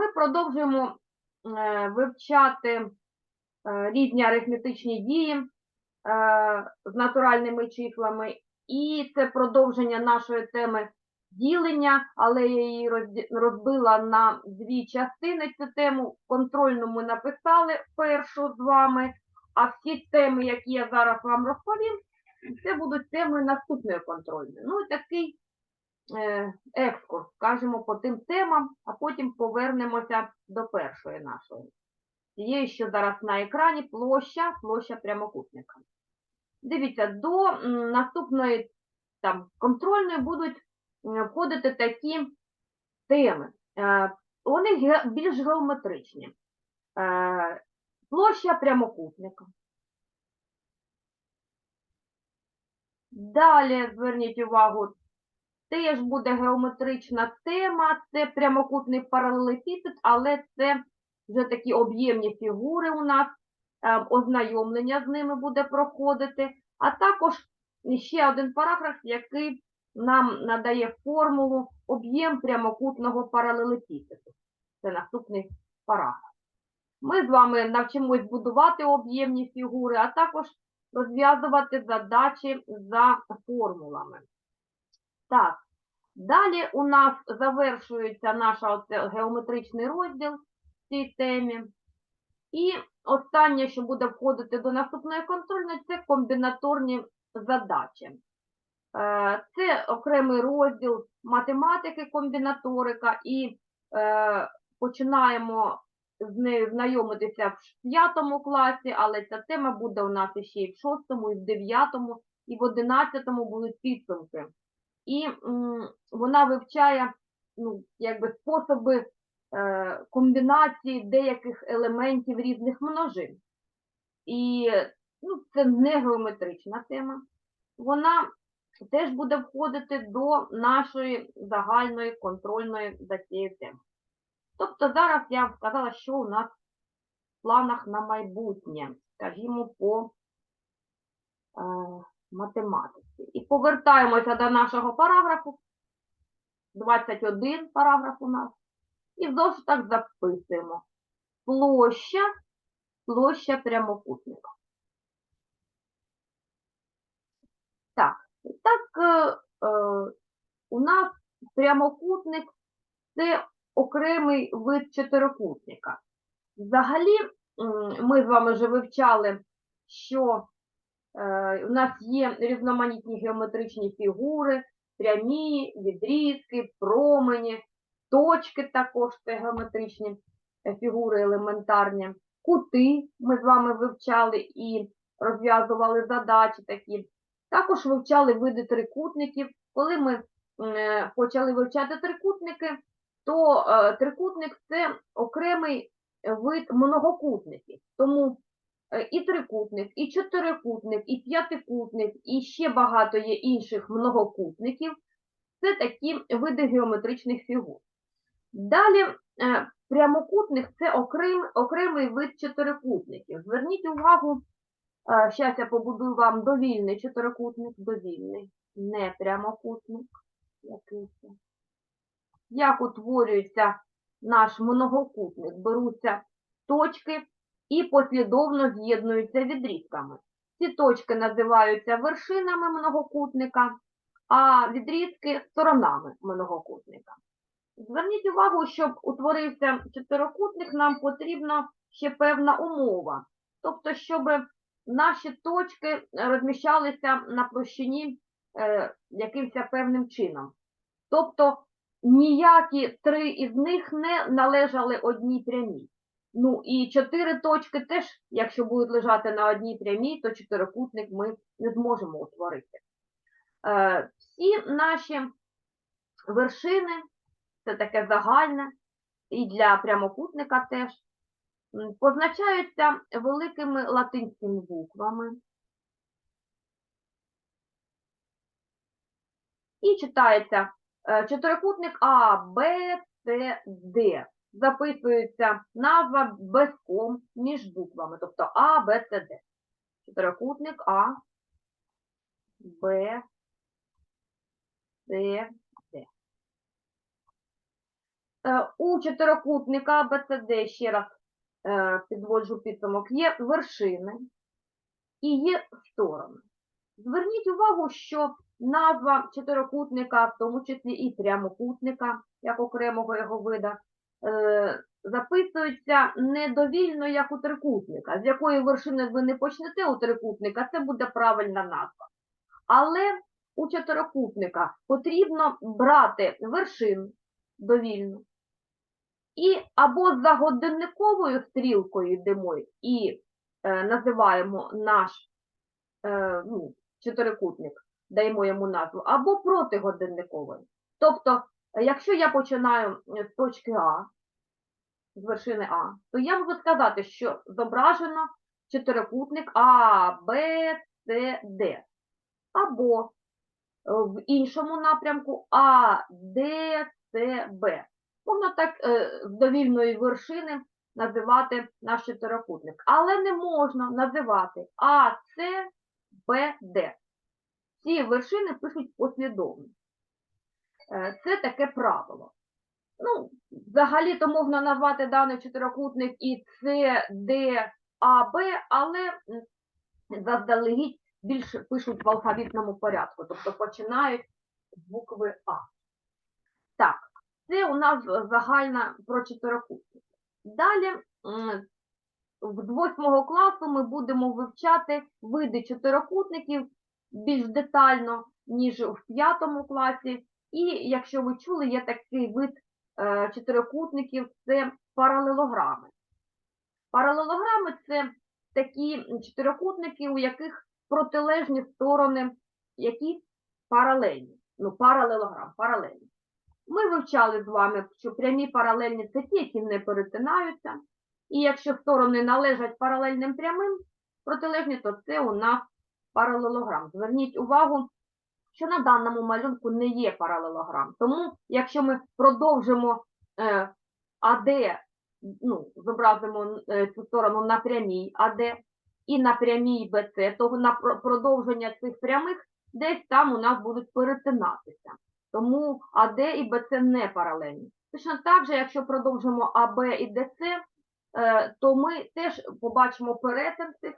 Ми продовжуємо е, вивчати е, різні арифметичні дії е, з натуральними числами, і це продовження нашої теми ділення, але я її розбила на дві частини. Цю тему контрольну ми написали першу з вами, а всі теми, які я зараз вам розповім, це будуть теми наступної контрольної. Ну такий екскурс, скажімо, по тим темам, а потім повернемося до першої нашої. Цієї, що зараз на екрані, площа, площа прямокутника. Дивіться, до наступної там, контрольної будуть входити такі теми. Е, Вони більш геометричні. Е, Площа прямокутника. Далі зверніть увагу, теж буде геометрична тема, це прямокутний паралелепіпед, але це вже такі об'ємні фігури у нас, е, ознайомлення з ними буде проходити, а також ще один параграф, який нам надає формулу об'єм прямокутного паралелепіпеду. Це наступний параграф. Ми з вами навчимось будувати об'ємні фігури, а також розв'язувати задачі за формулами. Так, далі у нас завершується наш геометричний розділ в цій темі. І останнє, що буде входити до наступної контрольної, це комбінаторні задачі. Е, Це окремий розділ математики, комбінаторика, і е, починаємо з нею знайомитися в п'ятому класі, але ця тема буде у нас іще і в шостому, і в дев'ятому, і в одинадцятому будуть підсумки. І вона вивчає ну, якби способи е, комбінації деяких елементів різних множин. І ну, це не геометрична тема. Вона теж буде входити до нашої загальної контрольної за цією темою. Тобто зараз я сказала, що у нас в планах на майбутнє, скажімо, по е, математиці. І повертаємося до нашого параграфу. 21 параграф у нас. І знову так записуємо. Площа, площа прямокутника. Так, і так е, е, у нас прямокутник це окремий вид чотирикутника. Взагалі, ми з вами вже вивчали, що у нас є різноманітні геометричні фігури, прямі, відрізки, промені, точки також це геометричні е, фігури елементарні, кути ми з вами вивчали і розв'язували задачі такі. Також вивчали види трикутників. Коли ми е, почали вивчати трикутники, то е, трикутник це окремий вид многокутників. Тому е, і трикутник, і чотирикутник, і п'ятикутник, і ще багато є інших многокутників. Це такі види геометричних фігур. Далі е, прямокутник це окрем, окремий вид чотирикутників. Зверніть увагу, зараз я побудую вам довільний чотирикутник, довільний, не прямокутник. Як утворюється наш многокутник? Беруться точки і послідовно з'єднуються відрізками. Ці точки називаються вершинами многокутника, а відрізки сторонами многокутника. Зверніть увагу, щоб утворився чотирикутник, нам потрібна ще певна умова. Тобто, щоб наші точки розміщалися на площині е, якимось певним чином. Тобто ніякі три із них не належали одній прямій. Ну і чотири точки теж, якщо будуть лежати на одній прямій, то чотирикутник ми не зможемо утворити. Е, всі наші вершини, це таке загальне, і для прямокутника теж, позначаються великими латинськими буквами. І читається е, чотирикутник А, Б, С, Д. Записується назва без ком між буквами, тобто А, Б, С, Д. Чотирикутник А, Б, С, Д. е, у чотирикутника ABCD, ще раз е, підводжу підсумок, є вершини і є сторони. Зверніть увагу, що назва чотирикутника, в тому числі і прямокутника, як окремого його вида, е, записується недовільно, як у трикутника. З якої вершини ви не почнете у трикутника, це буде правильна назва. Але у чотирикутника потрібно брати вершину довільно. І або за годинниковою стрілкою йдемо і е, називаємо наш е, ну, чотирикутник, даємо йому назву, або протигодинниковою. Тобто, е, якщо я починаю е, з точки А, з вершини А, то я можу сказати, що зображено чотирикутник А, Б, С, Д. Або е, в іншому напрямку А, Д, С, Б. Можна так е, з довільної вершини називати наш чотирикутник. Але не можна називати А, С, Б, Д. Ці вершини пишуть послідовно. Е, Це таке правило. Ну, взагалі-то можна назвати даний чотирикутник і С, Д, А, Б, але заздалегідь більше пишуть в алфавітному порядку, тобто починають з букви А. Так, це у нас загальна про чотирикутники. Далі з восьмого класу ми будемо вивчати види чотирикутників більш детально, ніж в п'ятому класі. І якщо ви чули, є такий вид е, чотирикутників це паралелограми. Паралелограми це такі чотирикутники, у яких протилежні сторони, які паралельні. Ну, паралелограм, паралельні. Ми вивчали з вами, що прямі паралельні це ті, які не перетинаються. І якщо сторони належать паралельним прямим, протилежні, то це у нас паралелограм. Зверніть увагу, що на даному малюнку не є паралелограм. Тому, якщо ми продовжимо е, АД, ну, зобразимо е, цю сторону на прямій АД і на прямій БЦ, то на про- продовження цих прямих десь там у нас будуть перетинатися. Тому АД і БЦ не паралельні. Точно так же, якщо продовжимо АБ і ДЦ, е, то ми теж побачимо перетин цих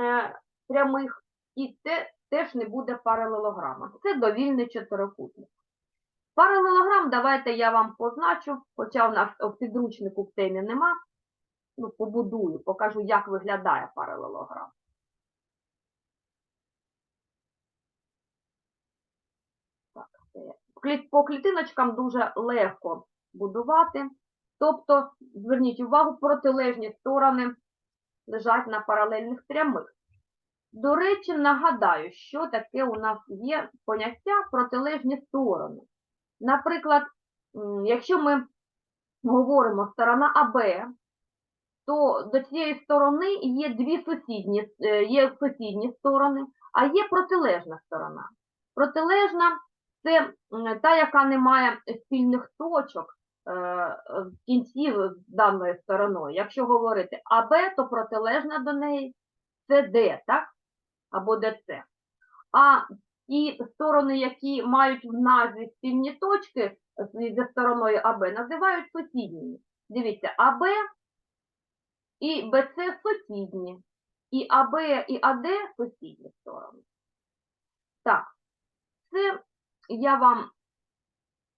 е, прямих, і це теж не буде паралелограма. Це довільний чотирикутник. Паралелограм давайте я вам позначу, хоча в нас в підручнику в темі нема. Ну, побудую, покажу, як виглядає паралелограм. Так, по клітиночкам дуже легко будувати. Тобто, зверніть увагу, протилежні сторони лежать на паралельних прямих. До речі, нагадаю, що таке у нас є поняття протилежні сторони. Наприклад, якщо ми говоримо сторона АБ, то до цієї сторони є дві сусідні, е, є сусідні сторони, а є протилежна сторона. Протилежна це та, яка не має спільних точок е, в кінці з даною стороною. Якщо говорити АБ, то протилежна до неї це Д, так? Або ДЦ. А ті сторони, які мають в назві спільні точки з- зі стороною АБ, називають сусідніми. Дивіться, АБ і БЦ сусідні, і АБ і АД сусідні сторони. Так, це я вам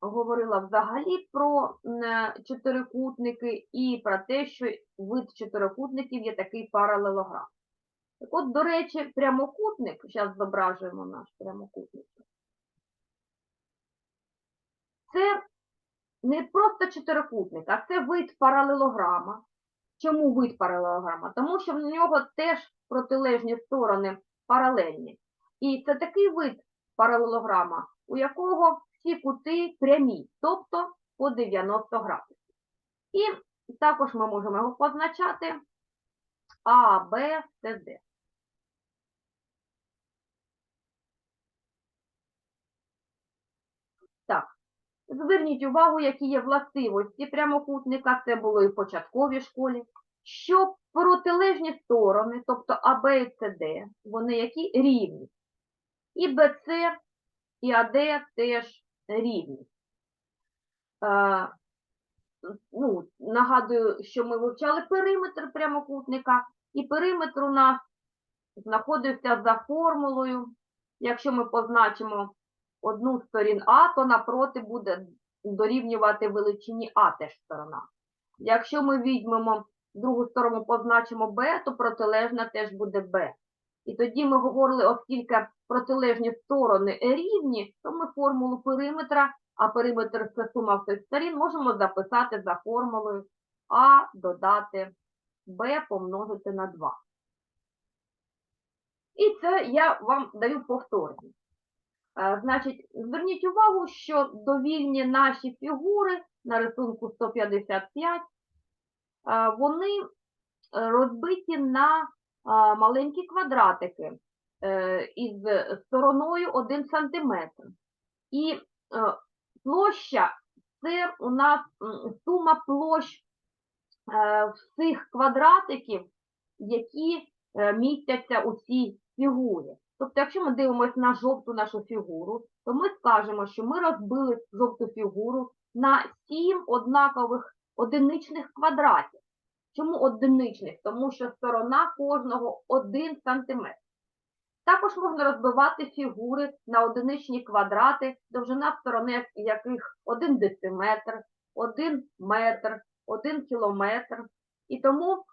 говорила взагалі про е, чотирикутники і про те, що вид чотирикутників є такий паралелограм. Так от, до речі, прямокутник, зараз зображуємо наш прямокутник. Це не просто чотирикутник, а це вид паралелограма. Чому вид паралелограма? Тому що в нього теж протилежні сторони паралельні. І це такий вид паралелограма, у якого всі кути прямі, тобто по 90 градусів. І також ми можемо його позначати А, Б, С, Д. Так, зверніть увагу, які є властивості прямокутника, це було і в початковій школі, що протилежні сторони, тобто АБ і СД, вони які рівні. І БЦ, і АД теж рівні. Ну, нагадую, що ми вивчали периметр прямокутника, і периметр у нас знаходився за формулою. Якщо ми позначимо одну сторін А, то напроти буде дорівнювати величині А теж сторона. Якщо ми візьмемо другу сторону, позначимо Б, то протилежна теж буде Б. І тоді ми говорили, оскільки протилежні сторони рівні, то ми формулу периметра, а периметр це сума всіх сторін, можемо записати за формулою А додати Б помножити на 2. І це я вам даю повторення. Е, Значить, зверніть увагу, що довільні наші фігури на рисунку 155, е, вони розбиті на е, маленькі квадратики із стороною 1 см. І площа це у нас сума площ е, всіх квадратиків, які е, містяться у цій фігурі. Тобто, якщо ми дивимося на жовту нашу фігуру, то ми скажемо, що ми розбили жовту фігуру на 7 однакових одиничних квадратів. Чому одиничних? Тому що сторона кожного 1 см. Також можна розбивати фігури на одиничні квадрати, довжина сторони яких 1 дециметр, 1 метр, 1 кілометр. І тому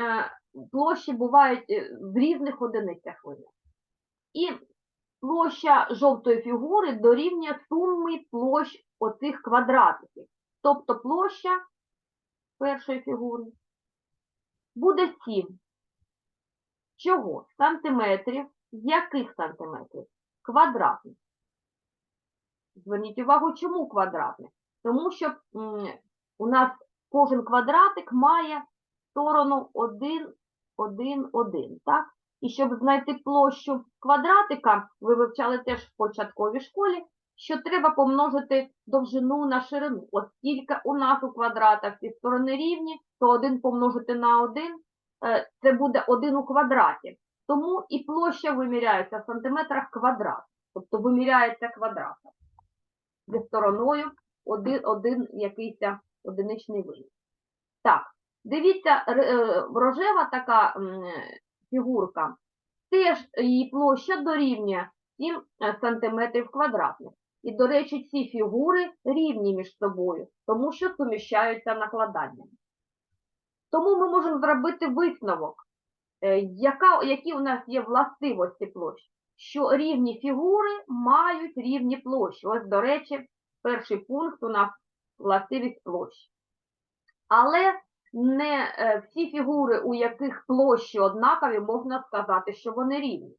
е, площі бувають е, в різних одиницях. І площа жовтої фігури дорівнює сумі площ оцих квадратиків. Тобто площа першої фігури буде 7. Чого? Сантиметрів. Яких сантиметрів? Квадратних. Зверніть увагу, чому квадратних? Тому що у нас кожен квадратик має сторону 1, 1, 1, так? І щоб знайти площу квадратика, ви вивчали теж в початковій школі, що треба помножити довжину на ширину. Оскільки у нас у квадратах всі сторони рівні, то 1 помножити на 1 – це буде 1 у квадраті. Тому і площа виміряється в сантиметрах квадрат. Тобто виміряється квадратом зі стороною один, один якийсь одиничний вимір. Так, дивіться, е, рожева така фігурка, теж її площа дорівнює 7 см квадратних. І, до речі, ці фігури рівні між собою, тому що суміщаються накладаннями. Тому ми можемо зробити висновок, е, яка, які у нас є властивості площ, що рівні фігури мають рівні площі. Ось, до речі, перший пункт у нас властивість площі. Але не е, всі фігури, у яких площі однакові, можна сказати, що вони рівні.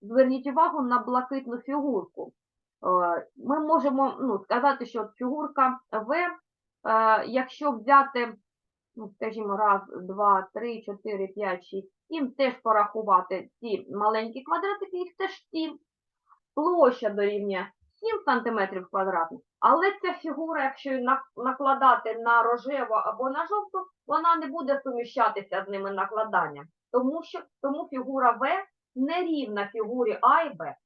Зверніть увагу на блакитну фігурку. Е, Ми можемо ну, сказати, що фігурка В, е, якщо взяти, ну, скажімо, раз, два, три, чотири, п'ять, шість, сім, теж порахувати ці маленькі квадратики, їх теж сім. Площа дорівнює 7 см квадратних, але ця фігура, якщо її накладати на рожеву або на жовту, вона не буде суміщатися з ними накладанням, тому що тому фігура В не рівна фігурі А і Б,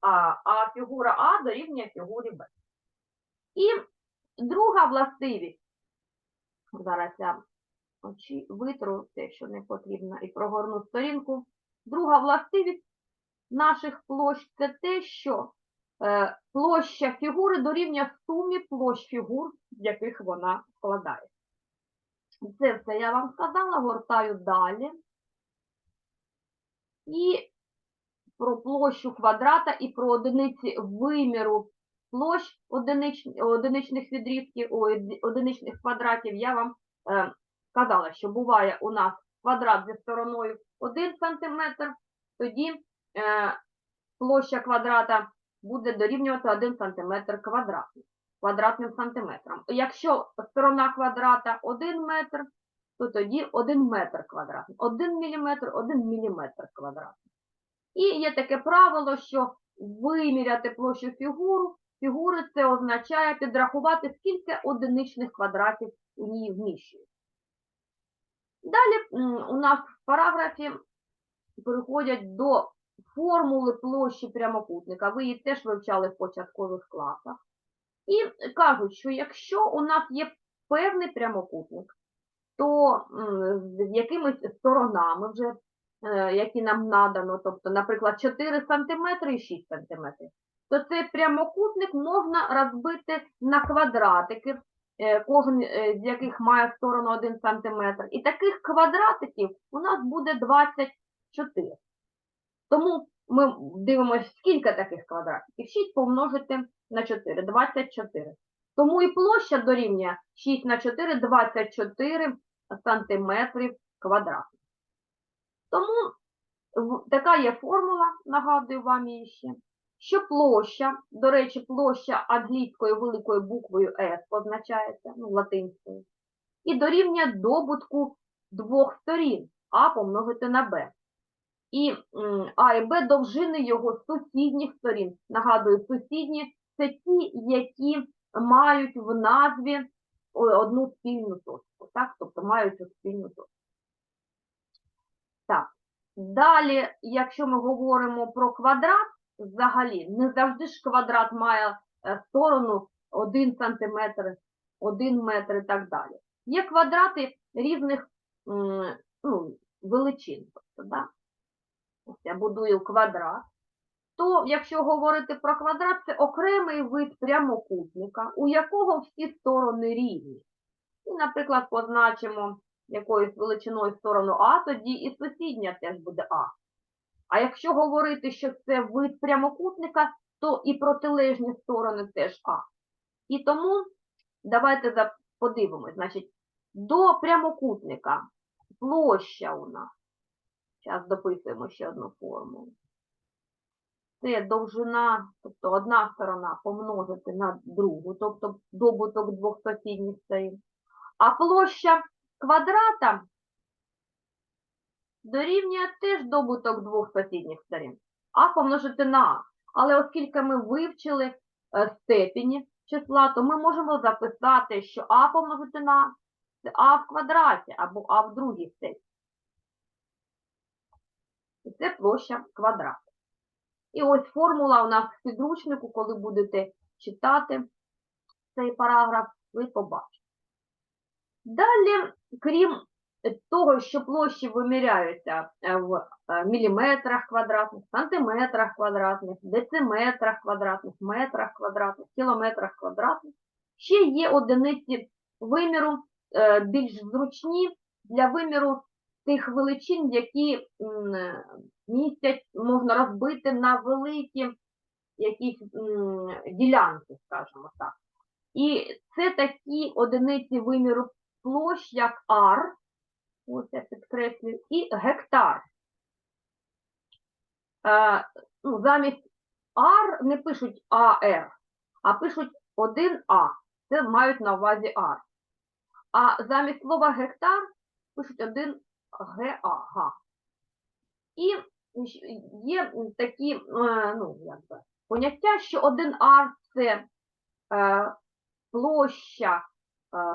а, а фігура А дорівнює фігурі Б. І друга властивість, зараз я очі витру те, що не потрібно, і прогорну сторінку. Друга властивість наших площ це те, що е, площа фігури дорівнює сумі площ фігур, з яких вона складається. Це все я вам сказала, гортаю далі. І про площу квадрата і про одиниці виміру площ одинич, одиничних відрізків, одиничних квадратів я вам е, казала, що буває у нас квадрат зі стороною 1 см, тоді е, площа квадрата буде дорівнювати 1 см квадратний, квадратним сантиметром. Якщо сторона квадрата 1 метр, то тоді 1 метр квадратний, 1 міліметр, 1 міліметр квадратний. І є таке правило, що виміряти площу фігуру, фігури це означає підрахувати, скільки одиничних квадратів у ній вміщується. Далі у нас в параграфі переходять до формули площі прямокутника. Ви її теж вивчали в початкових класах. І кажуть, що якщо у нас є певний прямокутник, то з якимись сторонами вже, е, які нам надано, тобто, наприклад, 4 см і 6 см, то цей прямокутник можна розбити на квадратики, кожен е, з яких має сторону 1 см. І таких квадратиків у нас буде 24. Тому ми дивимося, скільки таких квадратиків. 6 помножити на 4, 24. Тому і площа дорівнює 6 на 4, 24 сантиметрів квадратних. Тому така є формула, нагадую вам її ще, що площа, до речі, площа англійською великою буквою S позначається, ну, латинською, і дорівнює добутку двох сторін А помножити на Б. І А і Б довжини його сусідніх сторін. Нагадую, сусідні це ті, які мають в назві одну спільну точку, так? Тобто мають спільну точку. Так. Далі, якщо ми говоримо про квадрат, взагалі, не завжди ж квадрат має е, сторону 1 см, 1 метр і так далі. Є квадрати різних ну, величин. Тобто, да? Ось я будую квадрат, то якщо говорити про квадрат, це окремий вид прямокутника, у якого всі сторони рівні. І, наприклад, позначимо якоюсь величиною сторону А, тоді і сусідня теж буде А. А якщо говорити, що це вид прямокутника, то і протилежні сторони теж А. І тому давайте подивимось. Значить, до прямокутника площа у нас. Зараз дописуємо ще одну формулу. Це довжина, тобто одна сторона помножити на другу, тобто добуток двох сусідніх сторін. А площа квадрата дорівнює теж добуток двох сусідніх сторін. А помножити на А. Але оскільки ми вивчили е, степені числа, то ми можемо записати, що А помножити на А – це А в квадраті або А в другій степені. І це площа квадрата. І ось формула у нас в підручнику, коли будете читати цей параграф, ви побачите. Далі, крім того, що площі виміряються е, в е, міліметрах квадратних, сантиметрах квадратних, дециметрах квадратних, метрах квадратних, кілометрах квадратних, ще є одиниці виміру е, більш зручні для виміру тих величин, які містять, можна розбити на великі якісь ділянки, скажімо так. І це такі одиниці виміру площ, як ар, ось я підкреслюю, і гектар. Е, ну, замість ар не пишуть АР, а пишуть 1А. Це мають на увазі ар. А замість слова гектар пишуть 1 ГА. І є такі е, ну, як би, поняття, що 1 ар це е, площа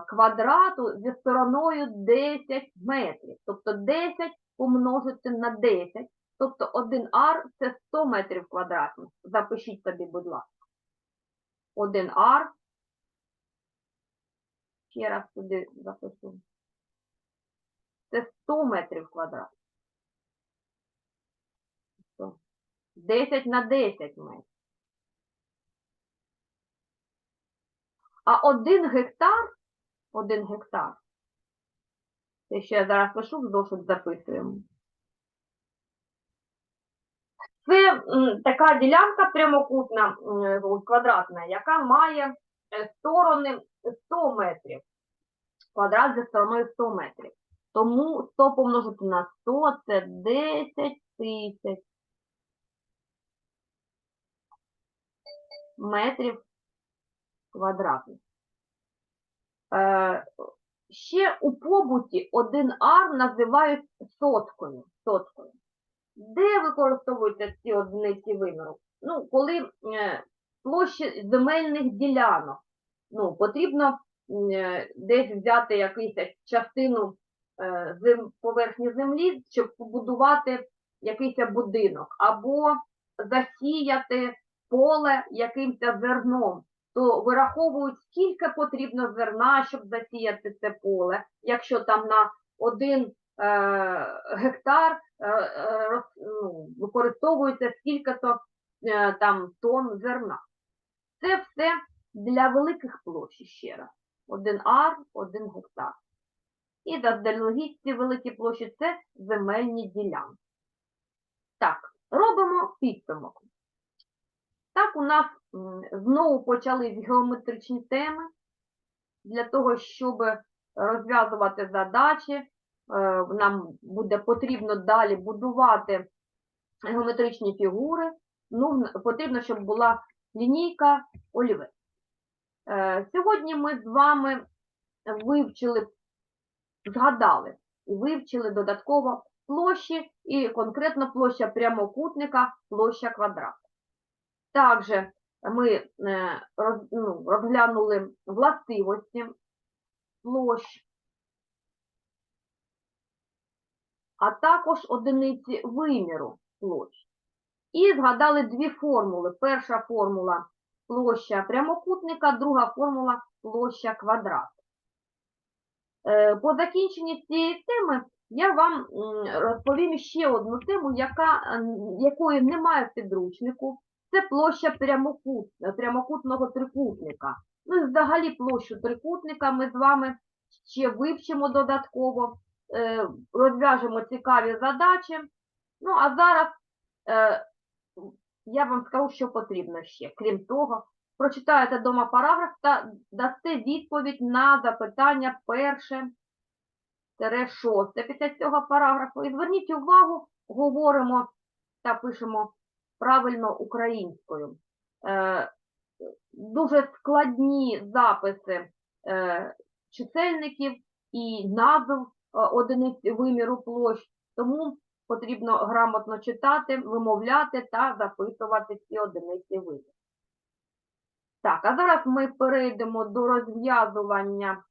квадрату зі стороною 10 метрів. Тобто 10 помножити на 10. Тобто 1 ар це 100 метрів квадратних. Запишіть собі, будь ласка. 1 ар. Ще раз туди запишу. Це 100 метрів квадратних. Тобто 10 на 10 метрів. А один гектар, один гектар, це ще я зараз пишу, в зошит записуємо. Це така ділянка прямокутна, квадратна, яка має е, сторони 100 метрів. Квадрат зі стороною 100 метрів. Тому 100 помножити на 100 це 10 тисяч метрів квадратних. Е, ще у побуті один ар називають соткою. соткою. Де використовуються ці одиниці виміру? Ну, коли е, площі земельних ділянок, ну, потрібно е, десь взяти якусь частину зем, поверхні землі, щоб побудувати якийсь будинок, або засіяти поле якимось зерном, то вираховують, скільки потрібно зерна, щоб засіяти це поле. Якщо там на один е, гектар е, е, ну, використовується скільки-то е, там тонн зерна. Це все для великих площ ще раз. Один ар, один гектар. І заздалегідь ці великі площі це земельні ділянки. Так, робимо підсумок. Так, у нас знову почались геометричні теми для того, щоб розв'язувати задачі. е, Нам буде потрібно далі будувати геометричні фігури. Ну, потрібно, щоб була лінійка олівець. Е, Сьогодні ми з вами вивчили, згадали і вивчили додатково площі і конкретно площа прямокутника, площа квадрата. Також ми е, роз- ну, розглянули властивості площ, а також одиниці виміру площ. І згадали дві формули. Перша формула площа прямокутника, друга формула площа квадрата. Е, По закінченні цієї теми я вам розповім ще одну тему, яка, якої немає в підручнику. Це площа прямокут, прямокутного трикутника. Ну взагалі площу трикутника ми з вами ще вивчимо додатково, е, розв'яжемо цікаві задачі. Ну а зараз е, я вам скажу, що потрібно ще. Крім того, прочитаєте дома параграф та дасте відповідь на запитання перше шосте після цього параграфу. І зверніть увагу, говоримо та пишемо правильно українською. Е, дуже складні записи е, чисельників і назв е, одиниць виміру площ, тому потрібно грамотно читати, вимовляти та записувати ці одиниці виміру. Так, а зараз ми перейдемо до розв'язування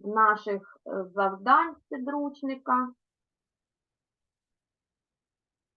наших завдань підручника.